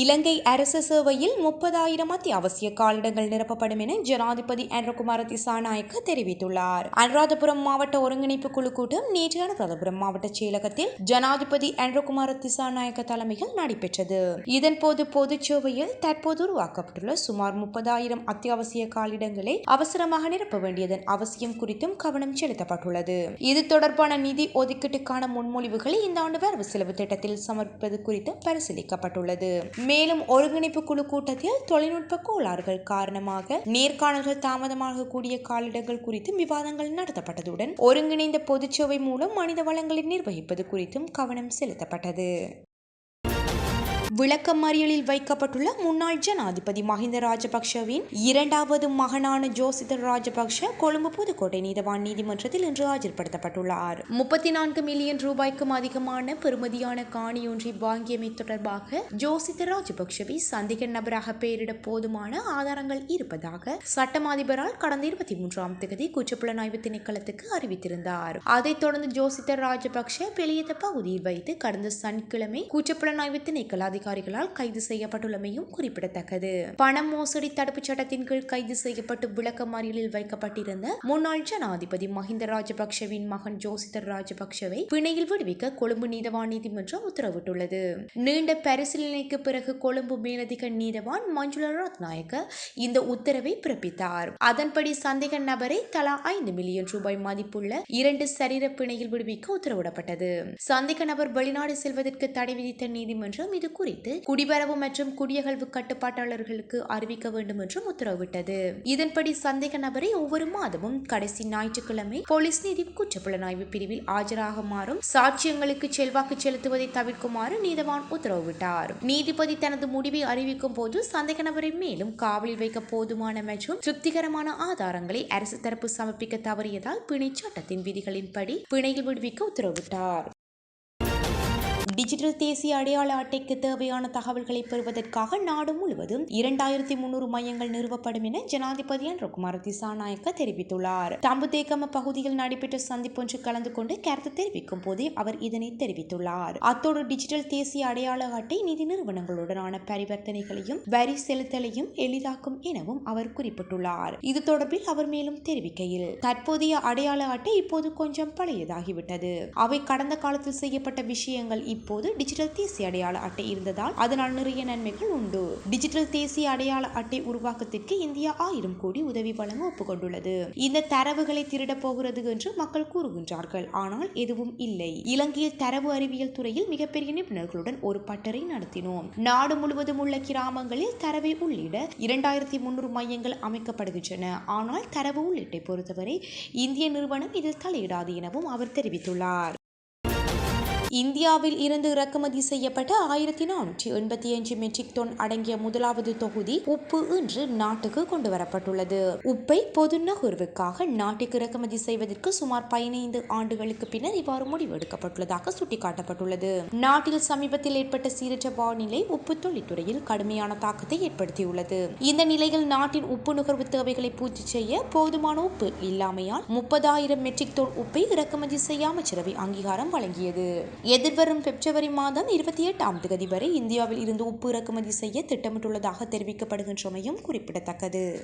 இலங்கை அரச சேவையில் முப்பதாயிரம் அத்தியாவசிய காலிடங்கள் நிரப்பப்படும் என ஜனாதிபதி அன்றகுமார திசாநாயக்க தெரிவித்துள்ளார். அனுராதபுரம் மாவட்ட ஒருங்கிணைப்பு குழு கூட்டம் நேற்று அனுராதபுரம் மாவட்ட செயலகத்தில் ஜனாதிபதி அன்றகுமார திசாநாயக்க தலைமையில் நடைபெற்றது. இதன்போது பொதுச் சேவையில் தற்போது உருவாக்கப்பட்டுள்ள சுமார் முப்பதாயிரம் அத்தியாவசிய காலிடங்களை அவசரமாக நிரப்ப வேண்டியதன் அவசியம் குறித்தும் கவனம் செலுத்தப்பட்டுள்ளது. இது தொடர்பான நிதி ஒதுக்கீட்டுக்கான முன்மொழிவுகளை இந்த ஆண்டு வரவு செலவு திட்டத்தில் சமர்ப்பிப்பது குறித்து பரிசீலிக்கப்பட்டுள்ளது. மேலும் ஒருங்கிணைப்பு குழு கூட்டத்தில் தொழில்நுட்ப கோளாறுகள் காரணமாக நேர்காணல்கள் தாமதமாக கூடிய காலிடங்கள் குறித்தும் விவாதங்கள் நடத்தப்பட்டதுடன் ஒருங்கிணைந்த பொதுச்சேவை மூலம் மனித வளங்களை நிர்வகிப்பது குறித்தும் கவனம் செலுத்தப்பட்டது. விளக்கமறியலில் வைக்கப்பட்டுள்ள முன்னாள் ஜனாதிபதி மஹிந்த ராஜபக்ஷவின் இரண்டாவது மகனான ஜோசிதர் ராஜபக்ஷ கொழும்பு புதுக்கோட்டை நீதவான் நீதிமன்றத்தில் இன்று ஆஜர்படுத்தப்பட்டுள்ளார். முப்பத்தி நான்கு மில்லியன் ரூபாய்க்கும் அதிகமான பெறுமதியான காணியொன்றை வாங்கியமை தொடர்பாக ஜோசிதர் ராஜபக்ஷவை சந்தேக நபராக பெயரிட போதுமான ஆதாரங்கள் இருப்பதாக சட்டம் அதிபரால் கடந்த இருபத்தி மூன்றாம் தேதி குற்றப்புலனாய்வு திணைக்களத்துக்கு அறிவித்திருந்தார். அதைத் தொடர்ந்து ஜோசிதர் ராஜபக்ஷ வெளியேற்ற பகுதியில் வைத்து கடந்த சனிக்கிழமை குற்றப்புலனாய்வு திணைக்கள அதிகாரிகளால் கைது செய்யப்பட்டுள்ளமையும் குறிப்பிடத்தக்கது. பண மோசடி தடுப்புச் சட்டத்தின் கீழ் கைது செய்யப்பட்டு விளக்கமறியலில் வைக்கப்பட்டிருந்த முன்னாள் ஜனாதிபதி மஹிந்த ராஜபக்சவின் மகன் ஜோசிதர் ராஜபக்சவை பிணையில் விடுவிக்க கொழும்பு நீதவான் நீதிமன்றம் உத்தரவிட்டுள்ளது. நீண்ட பரிசீலனைக்கு பிறகு கொழும்பு மேலதிக நீதவான் மஞ்சுளா ரத்நாயக்க இந்த உத்தரவை பிறப்பித்தார். அதன்படி சந்தேக நபரை தலா ஐந்து மில்லியன் ரூபாய் மதிப்புள்ள இரண்டு சரீர பிணையில் விடுவிக்க உத்தரவிடப்பட்டது. சந்தேக நபர் வெளிநாடு செல்வதற்கு தடை விதித்த நீதிமன்றம் இது குறித்து குடிவரவு மற்றும் குடியகழ்வு கட்டுப்பாட்டாளர்களுக்கு அறிவிக்க வேண்டும் என்றும் உத்தரவிட்டது. இதன்படி சந்தேக நபரை ஒவ்வொரு மாதமும் கடைசி ஞாயிற்றுக்கிழமை போலீஸ் நீதி குற்றப்புலனாய்வு பிரிவில் ஆஜராகுமாறும் சாட்சியங்களுக்கு செல்வாக்கு செலுத்துவதை தவிர்க்குமாறு நீதவான் உத்தரவிட்டார். நீதிபதி தனது முடிவை அறிவிக்கும் போது சந்தேக நபரை மேலும் காவலில் வைக்க போதுமான மற்றும் திருப்திகரமான ஆதாரங்களை அரசு தரப்பு சமர்ப்பிக்க தவறியதால் பிணை சட்டத்தின் விதிகளின்படி பிணையில் விடுவிக்க உத்தரவிட்டார். டிஜிட்டல் தேசிய அடையாள அட்டைக்கு தேவையான தகவல்களை பெறுவதற்காக நாடு முழுவதும் இரண்டாயிரத்தி முன்னூறு மையங்கள் நிறுவப்படும் என ஜனாதிபதி அன்றகுமார திசாநாயக்க தெரிவித்துள்ளார். தம்புதேகம பகுதியில் நடைபெற்ற சந்திப்பொன்று கலந்து கொண்டு கருத்து தெரிவிக்கும் போதே அவர் இதனை தெரிவித்துள்ளார். அத்தோடு டிஜிட்டல் தேசிய அடையாள அட்டை நிதி நிறுவனங்களுடனான பரிவர்த்தனைகளையும் வரி செலுத்தலையும் எளிதாக்கும் எனவும் அவர் குறிப்பிட்டுள்ளார். இது தொடர்பில் அவர் மேலும் தெரிவிக்கையில் தற்போதைய அடையாள அட்டை இப்போது கொஞ்சம் பழையதாகிவிட்டது. அவை கடந்த காலத்தில் செய்யப்பட்ட விஷயங்கள் இப்போது டிஜிட்டல் தேசிய அடையாள அட்டை இருந்ததால் அதனால் நிறைய நன்மைகள் உண்டு. டிஜிட்டல் தேசிய அடையாள அட்டை உருவாக்கத்திற்கு இந்தியா ஆயிரம் கோடி உதவி வழங்க ஒப்புக்கொண்டுள்ளது. இந்த தரவுகளை திருடப் போகிறது என்று மக்கள் கூறுகின்றார்கள். ஆனால் எதுவும் இல்லை. இலங்கையில் தரவு அறிவியல் துறையில் மிகப்பெரிய நிபுணர்களுடன் ஒரு பட்டறை நடத்தினோம். நாடு முழுவதும் உள்ள கிராமங்களில் தரவை உள்ளிட இரண்டாயிரத்தி முன்னூறு மையங்கள் அமைக்கப்படுகின்றன. ஆனால் தரவு உள்ளீட்டை பொறுத்தவரை இந்திய நிறுவனம் இதில் தலையிடாது எனவும் அவர் தெரிவித்துள்ளார். இந்தியாவில் இருந்து இறக்குமதி செய்யப்பட்ட ஆயிரத்தி நானூற்றி எண்பத்தி அஞ்சு மெட்ரிக் டன் அடங்கிய முதலாவது தொகுதி உப்பு இன்று நாட்டுக்கு கொண்டு வரப்பட்டுள்ளது. உப்பை பொது நுகர்வுக்காக நாட்டுக்கு இறக்குமதி செய்வதற்கு சுமார் பதினைந்து ஆண்டுகளுக்கு பின்னர் இவ்வாறு முடிவு எடுக்கப்பட்டுள்ளதாக சுட்டிக்காட்டப்பட்டுள்ளது. நாட்டில் சமீபத்தில் ஏற்பட்ட சீரற்ற வானிலை உப்பு தொழில்துறையில் கடுமையான தாக்கத்தை ஏற்படுத்தியுள்ளது. இந்த நிலையில் நாட்டின் உப்பு நுகர்வு தேவைகளை பூர்த்தி செய்ய போதுமான உப்பு இல்லாமையால் முப்பதாயிரம் மெட்ரிக் டன் உப்பை இறக்குமதி செய்ய அமைச்சரவை அங்கீகாரம் வழங்கியது. எதிர்வரும் பிப்ரவரி மாதம் இருபத்தி எட்டாம் தேதி வரை இந்தியாவில் இருந்து உப்பு இறக்குமதி செய்ய திட்டமிட்டுள்ளதாக தெரிவிக்கப்படுகின்றமையும் குறிப்பிடத்தக்கது.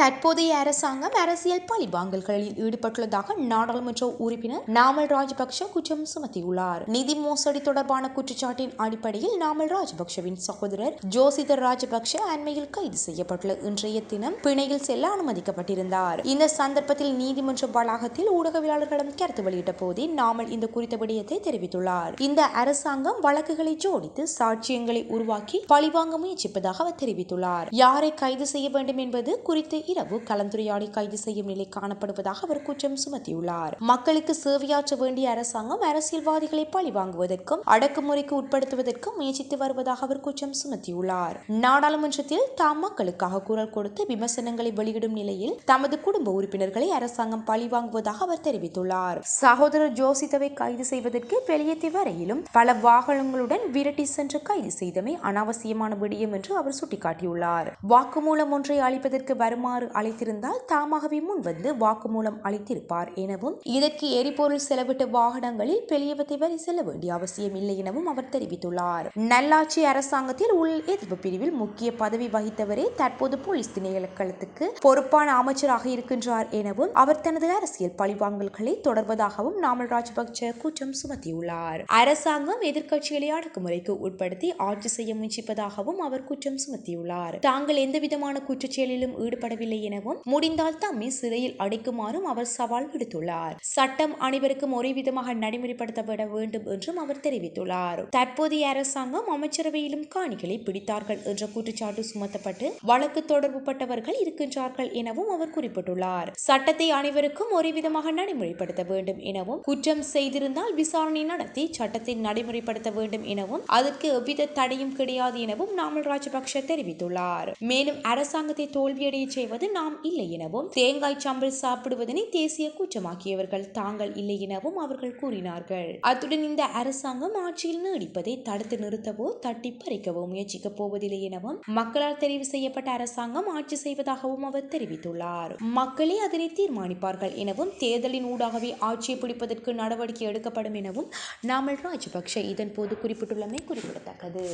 தற்போதைய அரசாங்கம் அரசியல் பழிவாங்கல்களில் ஈடுபட்டுள்ளதாக நாடாளுமன்ற உறுப்பினர் நாமல் ராஜபக்ஷ குற்றம் சுமத்தியுள்ளார். நிதி மோசடி தொடர்பான குற்றச்சாட்டின் அடிப்படையில் நாமல் ராஜபக்ஷவின் சகோதரர் ஜோசிதர் ராஜபக்ஷ அண்மையில் கைது செய்யப்பட்டுள்ள இன்றைய தினம் பிணையில் செல்ல அனுமதிக்கப்பட்டிருந்தார். இந்த சந்தர்ப்பத்தில் நீதிமன்ற வளாகத்தில் ஊடகவியலாளர்களிடம் கருத்து வெளியிட்ட போதே நாமல் இந்த குறித்த விடயத்தை தெரிவித்துள்ளார். இந்த அரசாங்கம் வழக்குகளை ஜோடித்து சாட்சியங்களை உருவாக்கி பழிவாங்க முயற்சிப்பதாக அவர் தெரிவித்துள்ளார். யாரை கைது செய்ய வேண்டும் என்பது குறித்து இரவு கலந்துரையாடி கைது செய்யும் நிலை காணப்படுவதாக அவர் குற்றம் சுமத்தியுள்ளார். மக்களுக்கு சேவையாற்ற வேண்டிய அரசாங்கம் அரசியல்வாதிகளை பழி வாங்குவதற்கும் அடக்குமுறைக்கு உட்படுத்துவதற்கும் முயற்சித்து வருவதாக அவர் குற்றம் சுமத்தியுள்ளார். நாடாளுமன்றத்தில் தாம் மக்களுக்காக குரல் கொடுத்து விமர்சனங்களை வெளியிடும் நிலையில் தமது குடும்ப உறுப்பினர்களை அரசாங்கம் பழிவாங்குவதாக அவர் தெரிவித்துள்ளார். சகோதரர் ஜோசிதவை கைது செய்வதற்கு வெளியேற்றி வரையிலும் பல வாகனங்களுடன் விரட்டி சென்று கைது செய்தமை அனாவசியமான விடயம் என்று அவர் சுட்டிக்காட்டியுள்ளார். வாக்குமூலம் ஒன்றை அளிப்பதற்கு வருமான வருமாறு அழைத்திருந்தால் தாமாகவே முன் வந்து வாக்குமூலம் அளித்திருப்பார் எனவும் இதற்கு எரிபொருள் செலவிட்ட வாகனங்களில் பெரியவத்தை வரி செல்ல வேண்டிய அவசியம் இல்லை எனவும் அவர் தெரிவித்துள்ளார். நல்லாட்சி அரசாங்கத்தில் உள் எதிர்ப்பு பிரிவில் முக்கிய பதவி வகித்தவரே தற்போது போலீஸ் திணைக்களத்துக்கு பொறுப்பான அமைச்சராக இருக்கின்றார் எனவும் அவர் தனது அரசியல் பழிவாங்கல்களை தொடர்வதாகவும் நாமல் ராஜபக்ச குற்றம் சுமத்தியுள்ளார். அரசாங்கம் எதிர்க்கட்சிகளை அடக்குமுறைக்கு உட்படுத்தி ஆட்சி செய்ய முயற்சிப்பதாகவும் அவர் குற்றம் சுமத்தியுள்ளார். தாங்கள் எந்தவிதமான குற்றச்செயலிலும் ஈடுபட ஈடுபடவில்லை எனவும் முடிந்தால் தம்மை சிறையில் அடைக்குமாறும் அவர் சவால் விடுத்துள்ளார். சட்டம் அனைவருக்கும் ஒரே விதமாக நடைமுறைப்படுத்தப்பட வேண்டும் என்றும் அவர் தெரிவித்துள்ளார். தற்போதைய அரசாங்கம் அமைச்சரவையிலும் காணிகளை பிடித்தார்கள் என்ற குற்றச்சாட்டு சுமத்தப்பட்டு வழக்கு தொடர்பு பட்டவர்கள் இருக்கின்றார்கள் எனவும் அவர் குறிப்பிட்டுள்ளார். சட்டத்தை அனைவருக்கும் ஒரே விதமாக நடைமுறைப்படுத்த வேண்டும் எனவும் குற்றம் செய்திருந்தால் விசாரணை நடத்தி சட்டத்தை நடைமுறைப்படுத்த வேண்டும் எனவும் அதற்கு எவ்வித தடையும் கிடையாது எனவும் நாமல் ராஜபக்ஷ தெரிவித்துள்ளார். மேலும் அரசாங்கத்தை தோல்வியடைய செய்வது நாம் இல்லை எனவும் தேங்காய் சம்பல் சாப்பிடுவதனை தேசிய கூச்சமாக்கியவர்கள் தாங்கள் இல்லை எனவும் அவர்கள் கூறினார்கள். அத்துடன் இந்த அரசாங்கம் ஆட்சியில் நீடிப்பதை தடுத்து நிறுத்தவோ தட்டி பறிக்கவோ முயற்சிக்கப் போவதில்லை எனவும் மக்களால் தெரிவு செய்யப்பட்ட அரசாங்கம் ஆட்சி செய்வதாகவும் அவர் தெரிவித்துள்ளார். மக்களே அதனை தீர்மானிப்பார்கள் எனவும் தேர்தலின் ஊடாகவே ஆட்சியை பிடிப்பதற்கு நடவடிக்கை எடுக்கப்படும் எனவும் நாமல் ராஜபக்ஷ இதன் போது குறிப்பிட்டுள்ளமை குறிப்பிடத்தக்கது.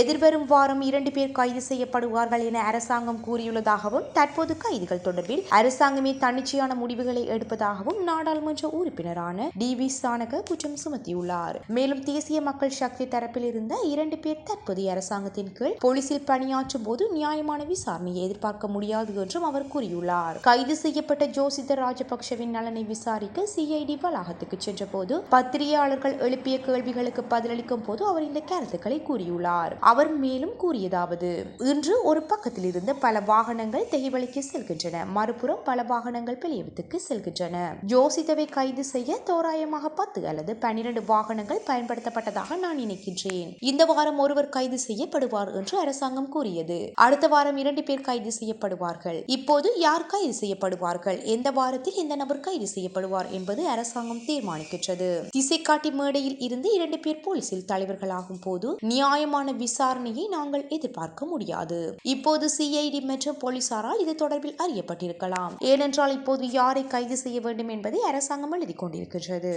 எதிர்வரும் வாரம் இரண்டு பேர் கைது செய்யப்படுவார்கள் என அரசாங்கம் கூறியுள்ளதாகவும் தற்போது கைதுகள் தொடர்பில் அரசாங்கமே தன்னிச்சையான முடிவுகளை எடுப்பதாகவும் நாடாளுமன்ற உறுப்பினரான டி வி சானக குற்றம் சுமத்தியுள்ளார். மேலும் தேசிய மக்கள் சக்தி தரப்பில் இருந்த இரண்டு பேர் தற்போதைய அரசாங்கத்தின் கீழ் போலீசில் பணியாற்றும் போது நியாயமான விசாரணையை எதிர்பார்க்க முடியாது என்றும் அவர் கூறியுள்ளார். கைது செய்யப்பட்ட ஜோசித ராஜபக்சவின் நலனை விசாரிக்க சிஐடி வளாகத்துக்கு சென்றபோது பத்திரிகையாளர்கள் எழுப்பிய கேள்விகளுக்கு பதிலளிக்கும் போது அவர் இந்த கருத்துக்களை கூறியுள்ளார். அவர் மேலும் கூறியதாவது இன்று ஒரு பக்கத்தில் இருந்து பல வாகனங்கள் தெஹிவளிக்கு செல்கின்றன. மறுபுறம் பல வாகனங்கள் பிளையத்துக்கு செல்கின்றன. யோசித்தவை கைது செய்ய தோராயமாக பத்து அல்லது பன்னிரண்டு வாகனங்கள் பயன்படுத்தப்பட்டதாக நான் நினைக்கின்றேன். இந்த வாரம் ஒருவர் கைது செய்யப்படுவார் என்று அரசாங்கம் கூறியது. அடுத்த வாரம் இரண்டு பேர் கைது செய்யப்படுவார்கள். இப்போது யார் கைது செய்யப்படுவார்கள்? எந்த வாரத்தில் இந்த நபர் கைது செய்யப்படுவார் என்பது அரசாங்கம் தீர்மானிக்கின்றது. திசைக்காட்டி மேடையில் இருந்து இரண்டு பேர் போலீசில் தலைவர்களாகும் போது நியாயமான விசாரணையை நாங்கள் எதிர்பார்க்க முடியாது. இப்போது சிஐடி மற்றும் போலீசாரால் இது தொடர்பில் அறியப்பட்டிருக்கலாம். ஏனென்றால் இப்போது யாரை கைது செய்ய வேண்டும் என்பதை அரசாங்கம் எழுதி கொண்டிருக்கின்றது.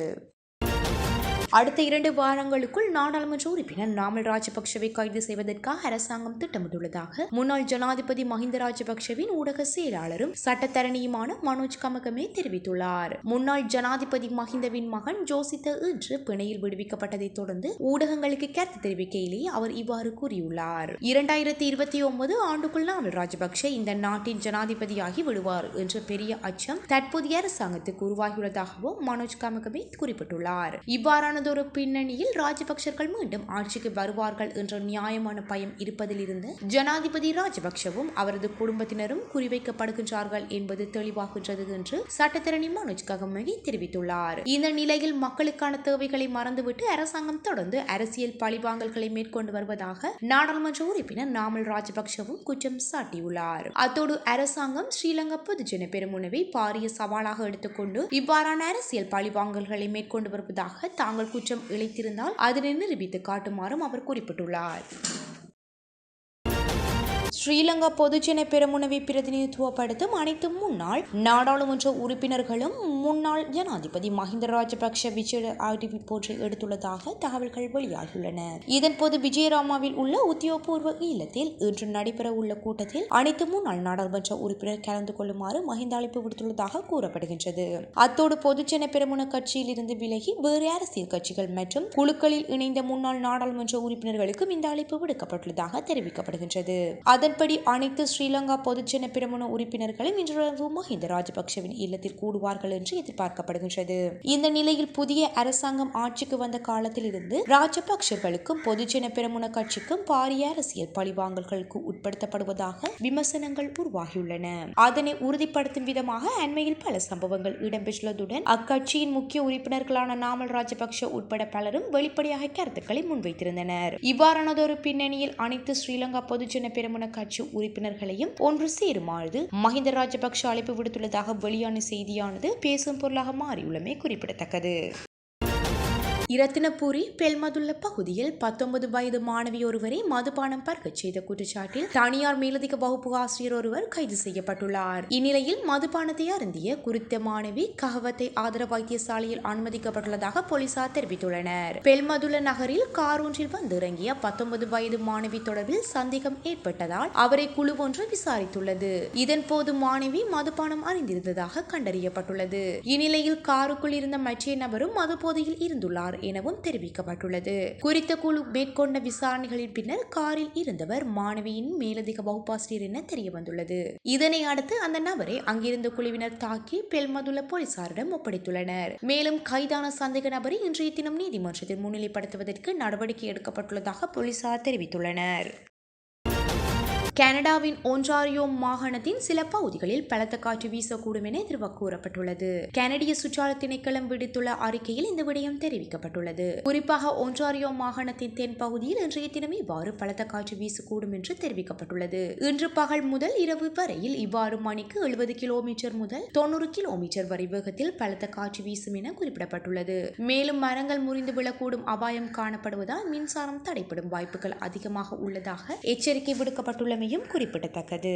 அடுத்த இரண்டு வாரங்களுக்குள் நாடாளுமன்ற உறுப்பினர் நாமல் ராஜபக்சவை கைது செய்வதற்காக அரசாங்கம் திட்டமிட்டுள்ளதாக முன்னாள் ஜனாதிபதி மஹிந்த ராஜபக்ஷவின் ஊடக செயலாளரும் சட்டத்தரணியுமான மனோஜ் கமகமே தெரிவித்துள்ளார். முன்னாள் ஜனாதிபதி மஹிந்தவின் மகன் ஜோசித்த இன்று பிணையில் விடுவிக்கப்பட்டதைத் தொடர்ந்து ஊடகங்களுக்கு கருத்து தெரிவிக்கையிலேயே அவர் இவ்வாறு கூறியுள்ளார். இரண்டாயிரத்தி இருபத்தி ஒன்பது ஆண்டுக்குள் நாமல் ராஜபக்ஷ இந்த நாட்டின் ஜனாதிபதியாகி விடுவார் என்ற பெரிய அச்சம் தற்போதைய அரசாங்கத்துக்கு உருவாகியுள்ளதாகவும் மனோஜ் கமகமே குறிப்பிட்டுள்ளார். இவ்வாறான ஒரு பின்னணியில் ராஜபக்சர்கள் மீண்டும் ஆட்சிக்கு வருவார்கள் என்ற நியாயமான பயம் இருப்பதிலிருந்து ஜனாதிபதி ராஜபக்சவும் அவரது குடும்பத்தினரும் குறிவைக்கப்படுகின்றார்கள் என்பது தெளிவாகின்றது என்று சட்டத்தரணி மனோஜ் ககமகி தெரிவித்துள்ளார். இந்த நிலையில் மக்களுக்கான தேவைகளை மறந்துவிட்டு அரசாங்கம் தொடர்ந்து அரசியல் பழிவாங்கல்களை மேற்கொண்டு வருவதாக நாடாளுமன்ற உறுப்பினர் நாமல் ராஜபக்சவும் குற்றம் சாட்டியுள்ளார். அத்தோடு அரசாங்கம் ஸ்ரீலங்கா பொதுஜன பெருமுனவை பாரிய சவாலாக எடுத்துக்கொண்டு இவ்வாறான அரசியல் பழிவாங்கல்களை மேற்கொண்டு வருவதாக தாங்கள் குற்றம் இழைத்திருந்தால் அதனை நிரூபித்து காட்டுமாறும் அவர் குறிப்பிட்டுள்ளார். ஸ்ரீலங்கா பொதுஜன பெருமுனவை பிரதிநிதித்துவப்படுத்தும் அனைத்து முன்னாள் நாடாளுமன்ற உறுப்பினர்களும் முன்னாள் ஜனாதிபதி மஹிந்த ராஜபக்ஷ விஜய அறிவிப்பொன்றை எடுத்துள்ளதாக தகவல்கள் வெளியாகியுள்ளன. இதன்போது விஜயராமாவில் உள்ள உத்தியோகபூர்வ இல்லத்தில் இன்று நடைபெற உள்ள கூட்டத்தில் அனைத்து முன்னாள் நாடாளுமன்ற உறுப்பினர் கலந்து கொள்ளுமாறு மஹிந்த அழைப்பு விடுத்துள்ளதாக கூறப்படுகின்றது. அத்தோடு பொதுஜன பெருமுன கட்சியில் இருந்து விலகி வேறு அரசியல் கட்சிகள் மற்றும் குழுக்களில் இணைந்த முன்னாள் நாடாளுமன்ற உறுப்பினர்களுக்கும் இந்த அழைப்பு விடுக்கப்பட்டுள்ளதாக தெரிவிக்கப்படுகின்றது. அதன் அதன்படி அனைத்து ஸ்ரீலங்கா பொதுஜன பிரமுன உறுப்பினர்களும் இன்று மஹிந்த ராஜபக்சவின் இல்லத்தில் கூடுவார்கள் என்று எதிர்பார்க்கப்படுகின்றது. இந்த நிலையில் புதிய அரசாங்கம் ஆட்சிக்கு வந்த காலத்தில் இருந்து ராஜபக்சர்களுக்கும் பொதுஜன பிரமுன கட்சிக்கும் பாரிய அரசியல் பழிவாங்கல்களுக்கு உட்படுத்தப்படுவதாக விமர்சனங்கள் உருவாகியுள்ளன. அதனை உறுதிப்படுத்தும் விதமாக அண்மையில் பல சம்பவங்கள் இடம்பெற்றுள்ளதுடன் அக்கட்சியின் முக்கிய உறுப்பினர்களான நாமல் ராஜபக்ஷ உட்பட பலரும் வெளிப்படையாக கருத்துக்களை முன்வைத்திருந்தனர். இவ்வாறானதொரு பின்னணியில் அனைத்து ஸ்ரீலங்கா பொதுஜன பெருமுன கட்சி உறுப்பினர்களையும் ஒன்று சேருமாறு மஹிந்த ராஜபக்ஷ அழைப்பு விடுத்துள்ளதாக வெளியான செய்தியானது பேசும் பொருளாக மாறியுள்ளமை குறிப்பிடத்தக்கது. இரத்தினபுரி பெல்மதுள்ள பகுதியில் பத்தொன்பது வயது மாணவி ஒருவரை மதுபானம் பருகச் செய்த குற்றச்சாட்டில் தனியார் மேலதிக வகுப்பு ஆசிரியர் ஒருவர் கைது செய்யப்பட்டுள்ளார். இந்நிலையில் மதுபானத்தை அருந்திய குறித்த மாணவி கஹவத்தை ஆதர வைத்தியசாலையில் அனுமதிக்கப்பட்டுள்ளதாக போலீசார் தெரிவித்துள்ளனர். பெல்மதுள்ள நகரில் கார் ஒன்றில் வந்து இறங்கிய பத்தொன்பது வயது மாணவி தொடர்பில் சந்தேகம் ஏற்பட்டதால் அவரை குழு ஒன்று விசாரித்துள்ளது. இதன் போது மாணவி மதுபானம் அறிந்திருந்ததாக கண்டறியப்பட்டுள்ளது. இந்நிலையில் காருக்குள் இருந்த மற்ற நபரும் மது போதையில் இருந்துள்ளார் எனவும் தெரிவிக்கப்பட்டுள்ளது. குறித்த குழு மேற்கொண்ட விசாரணைகளின் பின்னர் காரில் இருந்தவர் மாணவியின் மேலதிக வகுப்பாசிரியர் என தெரிய வந்துள்ளது இதனை அடுத்து அந்த நபரை அங்கிருந்த குழுவினர் தாக்கி பெல்மதுள்ள போலீசாரிடம் ஒப்படைத்துள்ளனர். மேலும் கைதான சந்தேக நபரை இன்றைய தினம் நீதிமன்றத்தில் முன்னிலைப்படுத்துவதற்கு நடவடிக்கை எடுக்கப்பட்டுள்ளதாக போலீசார் தெரிவித்துள்ளனர். கனடாவின் ஒன்றாரியோ மாகாணத்தின் சில பகுதிகளில் பலத்த காற்று வீசக்கூடும் என எதிர்வு கூறப்பட்டுள்ளது. கனடிய சுற்றால திணைக்களம் விடுத்துள்ள அறிக்கையில் இந்த விடயம் தெரிவிக்கப்பட்டுள்ளது. குறிப்பாக ஒன்றாரியோ மாகாணத்தின் தென் பகுதியில் இன்றைய தினம் இவ்வாறு பலத்த காற்று வீசக்கூடும் என்று தெரிவிக்கப்பட்டுள்ளது. இன்று பகல் முதல் இரவு வரையில் இவ்வாறு மணிக்கு எழுபது கிலோமீட்டர் முதல் தொண்ணூறு கிலோமீட்டர் வரை வேகத்தில் பலத்த காற்று வீசும் என குறிப்பிடப்பட்டுள்ளது. மேலும் மரங்கள் முறிந்து விழக்கூடும் அபாயம் காணப்படுவதால் மின்சாரம் தடைப்படும் வாய்ப்புகள் அதிகமாக உள்ளதாக எச்சரிக்கை விடுக்கப்பட்டுள்ளமையும் குறிப்பிடத்தக்கது.